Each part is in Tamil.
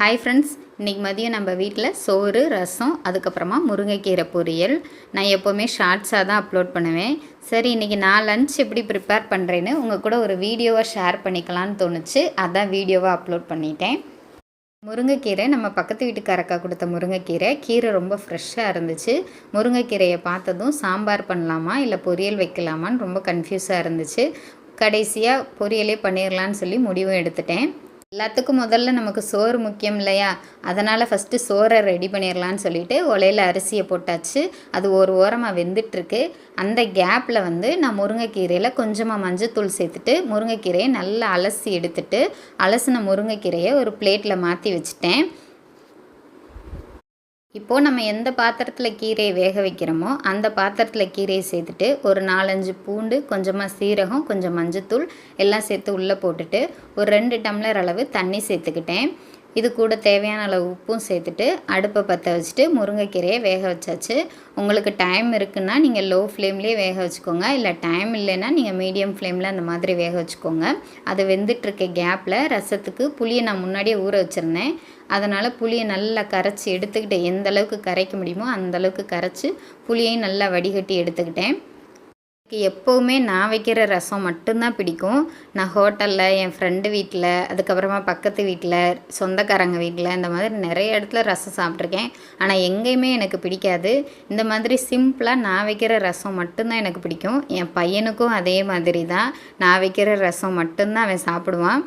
ஹாய் ஃப்ரெண்ட்ஸ் இன்றைக்கி மதியம் நம்ம வீட்டில் சோறு ரசம் அதுக்கப்புறமா முருங்கைக்கீரை பொரியல். நான் எப்போவுமே ஷார்ட்ஸாக தான் அப்லோட் பண்ணுவேன். சரி இன்றைக்கி நான் லன்ச் எப்படி ப்ரிப்பேர் பண்ணுறேன்னு உங்கள் கூட ஒரு வீடியோவை ஷேர் பண்ணிக்கலான்னு தோணுச்சு. அதான் வீடியோவாக அப்லோட் பண்ணிட்டேன். முருங்கைக்கீரை நம்ம பக்கத்து வீட்டுக்காரக்கா கொடுத்த முருங்கைக்கீரை கீரை ரொம்ப ஃப்ரெஷ்ஷாக இருந்துச்சு. முருங்கைக்கீரையை பார்த்ததும் சாம்பார் பண்ணலாமா இல்லை பொரியல் வைக்கலாமான்னு ரொம்ப கன்ஃபியூஸாக இருந்துச்சு. கடைசியாக பொரியலே பண்ணிடலான்னு சொல்லி முடிவும் எடுத்துட்டேன். எல்லாத்துக்கும் முதல்ல நமக்கு சோறு முக்கியம் இல்லையா? அதனால் ஃபஸ்ட்டு சோறை ரெடி பண்ணிடலான்னு சொல்லிட்டு ஒலையில் அரிசியை போட்டாச்சு. அது ஒரு ஓரமாக வெந்துட்டுருக்கு. அந்த கேப்பில் வந்து நான் முருங்கைக்கீரையில் கொஞ்சமாக மஞ்சத்தூள் சேர்த்துட்டு முருங்கைக்கீரையை நல்லா அலசி எடுத்துட்டு அலசின முருங்கைக்கீரையை ஒரு பிளேட்டில் மாற்றி வச்சுட்டேன். இப்போது நம்ம எந்த பாத்திரத்தில் கீரையை வேக வைக்கிறோமோ அந்த பாத்திரத்தில் கீரையை சேர்த்துட்டு ஒரு நாலஞ்சு பூண்டு கொஞ்சமாக சீரகம் கொஞ்சம் மஞ்சத்தூள் எல்லாம் சேர்த்து உள்ளே போட்டுட்டு ஒரு ரெண்டு டம்ளர் அளவு தண்ணி சேர்த்துக்கிட்டேன். இது கூட தேவையான அளவு உப்பும் சேர்த்துட்டு அடுப்பை பற்ற வச்சுட்டு முருங்கைக்கீரையை வேக வச்சாச்சு. உங்களுக்கு டைம் இருக்குன்னா நீங்கள் லோ ஃப்ளேம்லேயே வேக வச்சுக்கோங்க. இல்லை டைம் இல்லைன்னா நீங்கள் மீடியம் ஃப்ளேமில் அந்த மாதிரி வேக வச்சுக்கோங்க. அது வெந்துட்டுருக்க கேப்பில் ரசத்துக்கு புளியை நான் முன்னாடியே ஊற வச்சுருந்தேன். அதனால் புளியை நல்லா கரைச்சி எடுத்துக்கிட்டேன் எந்த அளவுக்கு கரைக்க முடியுமோ அந்த அளவுக்கு கரைச்சி புளியையும் நல்லா வடிகட்டி எடுத்துக்கிட்டேன். எப்போவுமே நான் வைக்கிற ரசம் மட்டும்தான் பிடிக்கும். நான் ஹோட்டலில் என் ஃப்ரெண்டு வீட்டில் அதுக்கப்புறமா பக்கத்து வீட்டில் சொந்தக்காரங்க வீட்டில் இந்த மாதிரி நிறைய இடத்துல ரசம் சாப்பிட்ருக்கேன் ஆனால் எங்கேயுமே எனக்கு பிடிக்காது. இந்த மாதிரி சிம்பிளாக நான் வைக்கிற ரசம் மட்டும்தான் எனக்கு பிடிக்கும். என் பையனுக்கும் அதே மாதிரி தான் நான் வைக்கிற ரசம் மட்டும்தான் அவன் சாப்பிடுவான்.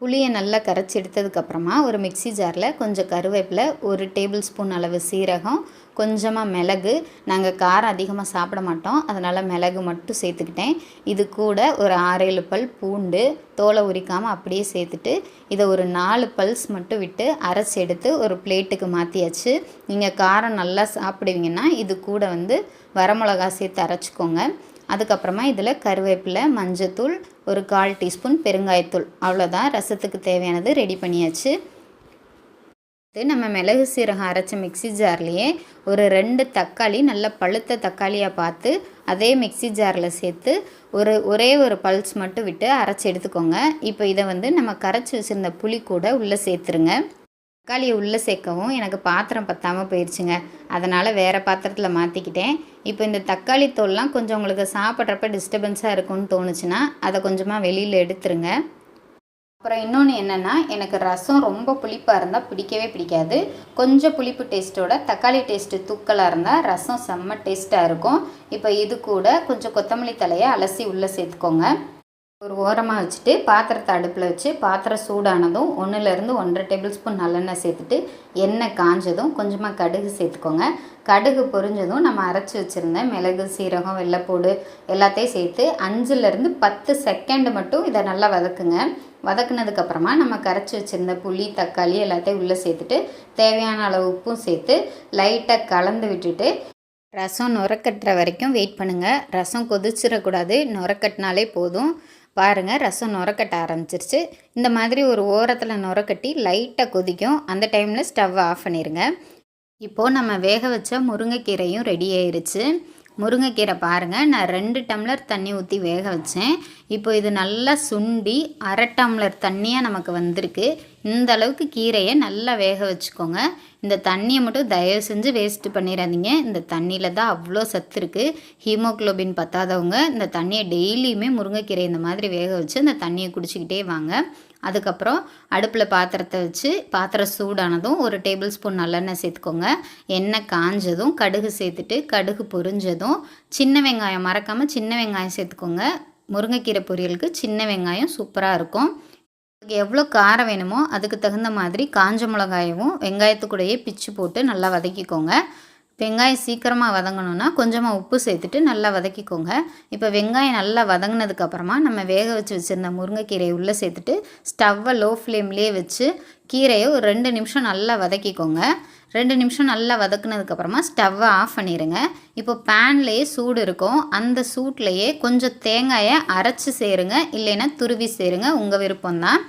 புளியை நல்லா கரைச்சி எடுத்ததுக்கப்புறமா ஒரு மிக்சி ஜாரில் கொஞ்சம் கருவேப்பிலை ஒரு டேபிள் ஸ்பூன் அளவு சீரகம் கொஞ்சமாக மிளகு. நாங்கள் காரம் அதிகமாக சாப்பிட மாட்டோம். அதனால் மிளகு மட்டும் சேர்த்துக்கிட்டேன். இது கூட ஒரு ஆறேழு பல் பூண்டு தோலை உரிக்காமல் அப்படியே சேர்த்துட்டு இதை ஒரு நாலு பல்ஸ் மட்டும் விட்டு அரைச்சி எடுத்து ஒரு பிளேட்டுக்கு மாற்றியாச்சு நீங்கள் காரம் நல்லா சாப்பிடுவீங்கன்னா இது கூட வந்து வரமிளகா சேர்த்து அரைச்சிக்கோங்க. அதுக்கப்புறமா இதில் கருவேப்பிலை மஞ்சத்தூள் ஒரு கால் டீஸ்பூன் பெருங்காயத்தூள். அவ்வளோதான். ரசத்துக்கு தேவையானது ரெடி பண்ணியாச்சு. நம்ம மிளகு சீரகம் அரைச்ச மிக்சி ஜார்லேயே ஒரு ரெண்டு தக்காளி நல்ல பழுத்த தக்காளியாக பார்த்து அதே மிக்சி ஜாரில் சேர்த்து ஒரு ஒரே ஒரு பல்ஸ் மட்டும் விட்டு அரைச்சி எடுத்துக்கோங்க. இப்போ இதை வந்து நம்ம கரைச்சி வச்சுருந்த புளி கூட உள்ளே சேர்த்துருங்க. தக்காளியை உள்ளே சேர்க்கவும் எனக்கு பாத்திரம் பற்றாமல் போயிடுச்சுங்க. அதனால் வேறு பாத்திரத்தில் மாற்றிக்கிட்டேன். இப்போ இந்த தக்காளி தோல்லாம் கொஞ்சம் உங்களுக்கு சாப்பிட்றப்ப டிஸ்டர்பன்ஸாக இருக்கும்னு தோணுச்சுன்னா அதை கொஞ்சமாக வெளியில் எடுத்துருங்க. அப்புறம் இன்னொன்று என்னென்னா எனக்கு ரசம் ரொம்ப புளிப்பாக இருந்தால் பிடிக்கவே பிடிக்காது. கொஞ்சம் புளிப்பு டேஸ்ட்டோட தக்காளி டேஸ்ட்டு தூக்கலாக இருந்தால் ரசம் செம்ம டேஸ்ட்டாக இருக்கும். இப்போ இது கூட கொஞ்சம் கொத்தமல்லி தலையை அலசி உள்ளே சேர்த்துக்கோங்க. ஒரு ஓரமாக வச்சுட்டு பாத்திரத்தை அடுப்பில் வச்சு பாத்திரம் சூடானதும் ஒன்றுலேருந்து ஒன்றரை டேபிள் ஸ்பூன் நல்லெண்ணெய் சேர்த்துட்டு எண்ணெய் காஞ்சதும் கொஞ்சமாக கடுகு சேர்த்துக்கோங்க. கடுகு பொரிஞ்சதும் நம்ம அரைச்சி வச்சுருந்த மிளகு சீரகம் வெள்ளைப்பூடு எல்லாத்தையும் சேர்த்து அஞ்சுலேருந்து பத்து செகண்ட் மட்டும் இதை நல்லா வதக்குங்க. வதக்குனதுக்கப்புறமா நம்ம கரைச்சி வச்சுருந்த புளி தக்காளி எல்லாத்தையும் உள்ளே சேர்த்துட்டு தேவையான அளவு உப்பும் சேர்த்து லைட்டாக கலந்து விட்டுட்டு ரசம் நுரக்கட்டுற வரைக்கும் வெயிட் பண்ணுங்கள் ரசம் கொதிச்சிடக்கூடாது. நுரக்கட்டினாலே போதும். பாருங்கள் ரசம் நுரக்கட்ட ஆரம்பிச்சிருச்சு. இந்த மாதிரி ஒரு ஓரத்தில் நுரக்கட்டி லைட்டாக கொதிக்கும். அந்த டைமில் ஸ்டவ் ஆஃப் பண்ணிடுங்க இப்போது நம்ம வேக வச்ச முருங்கைக்கீரையும் ரெடி ஆயிருச்சு. முருங்கைக்கீரை பாருங்கள் நான் ரெண்டு டம்ளர் தண்ணி ஊற்றி வேக வச்சேன். இப்போ இது நல்லா சுண்டி அரை டம்ளர் தண்ணியாக நமக்கு வந்திருக்கு. இந்த அளவுக்கு கீரையை நல்லா வேக வச்சுக்கோங்க. இந்த தண்ணியை மட்டும் தயவு செஞ்சு வேஸ்ட்டு பண்ணிடாதீங்க. இந்த தண்ணியில் தான் அவ்வளோ சத்து இருக்குது ஹீமோக்ளோபின் பத்தாதவங்க இந்த தண்ணியை டெய்லியுமே முருங்கைக்கீரை இந்த மாதிரி வேக வச்சு அந்த தண்ணியை குடிச்சிக்கிட்டே வாங்க. அதுக்கப்புறம் அடுப்பில் பாத்திரத்தை வச்சு பாத்திரம் சூடானதும் ஒரு டேபிள் ஸ்பூன் நல்லெண்ணெய் சேர்த்துக்கோங்க. எண்ணெய் காஞ்சதும் கடுகு சேர்த்துட்டு கடுகு பொரிஞ்சதும் சின்ன வெங்காயம் மறக்காமல் சின்ன வெங்காயம் சேர்த்துக்கோங்க. முருங்கைக்கீரை பொரியலுக்கு சின்ன வெங்காயம் சூப்பராக இருக்கும். எவ்வளோ காரம் வேணுமோ அதுக்கு தகுந்த மாதிரி காஞ்ச மிளகாயவும் வெங்காயத்துக்கூடையே பிச்சு போட்டு நல்லா வதக்கிக்கோங்க. வெங்காயம் சீக்கிரமாக வதங்கணுன்னா கொஞ்சமாக உப்பு சேர்த்துட்டு நல்லா வதக்கிக்கோங்க. இப்போ வெங்காயம் நல்லா வதங்கினதுக்கப்புறமா நம்ம வேக வச்சு வச்சுருந்த முருங்கைக்கீரையை உள்ளே சேர்த்துட்டு ஸ்டவ்வை லோ ஃப்ளேம்லேயே வச்சு கீரையை ஒரு ரெண்டு நிமிஷம் நல்லா வதக்கிக்கோங்க. ரெண்டு நிமிஷம் நல்லா வதக்குனதுக்கப்புறமா ஸ்டவ்வை ஆஃப் பண்ணிடுங்க இப்போ பேன்லேயே சூடு இருக்கும். அந்த சூட்லேயே கொஞ்சம் தேங்காயை அரைச்சி சேருங்க. இல்லைன்னா துருவி சேருங்க. உங்கள் விருப்பம்தான்.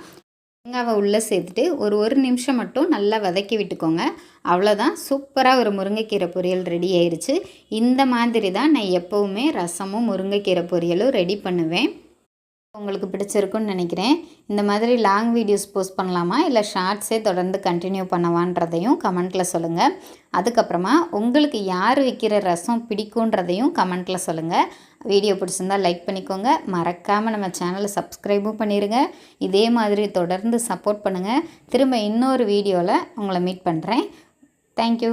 தேங்காவை உள்ளே சேர்த்துட்டு ஒரு ஒரு நிமிஷம் மட்டும் நல்லா வதக்கி விட்டுக்கோங்க. அவ்வளோதான். சூப்பராக ஒரு முருங்கைக்கீரை பொரியல் ரெடி ஆயிடுச்சு இந்த மாதிரி தான் நான் எப்போவுமே ரசமும் முருங்கைக்கீரை பொரியலும் ரெடி பண்ணுவேன். உங்களுக்கு பிடிச்சிருக்குன்னு நினைக்கிறேன். இந்த மாதிரி லாங் வீடியோஸ் போஸ்ட் பண்ணலாமா? இல்லை ஷார்ட்ஸே தொடர்ந்து கண்டினியூ பண்ணவான்றதையும் கமெண்ட்டில் சொல்லுங்கள் அதுக்கப்புறமா உங்களுக்கு யார் வைக்கிற ரசம் பிடிக்குன்றதையும் கமெண்ட்டில் சொல்லுங்கள் வீடியோ பிடிச்சிருந்தால் லைக் பண்ணிக்கோங்க. மறக்காமல் நம்ம சேனலை சப்ஸ்கிரைபும் பண்ணிடுங்க இதே மாதிரி தொடர்ந்து சப்போர்ட் பண்ணுங்கள் திரும்ப இன்னொரு வீடியோவில் உங்களை மீட் பண்ணுறேன் தேங்க்யூ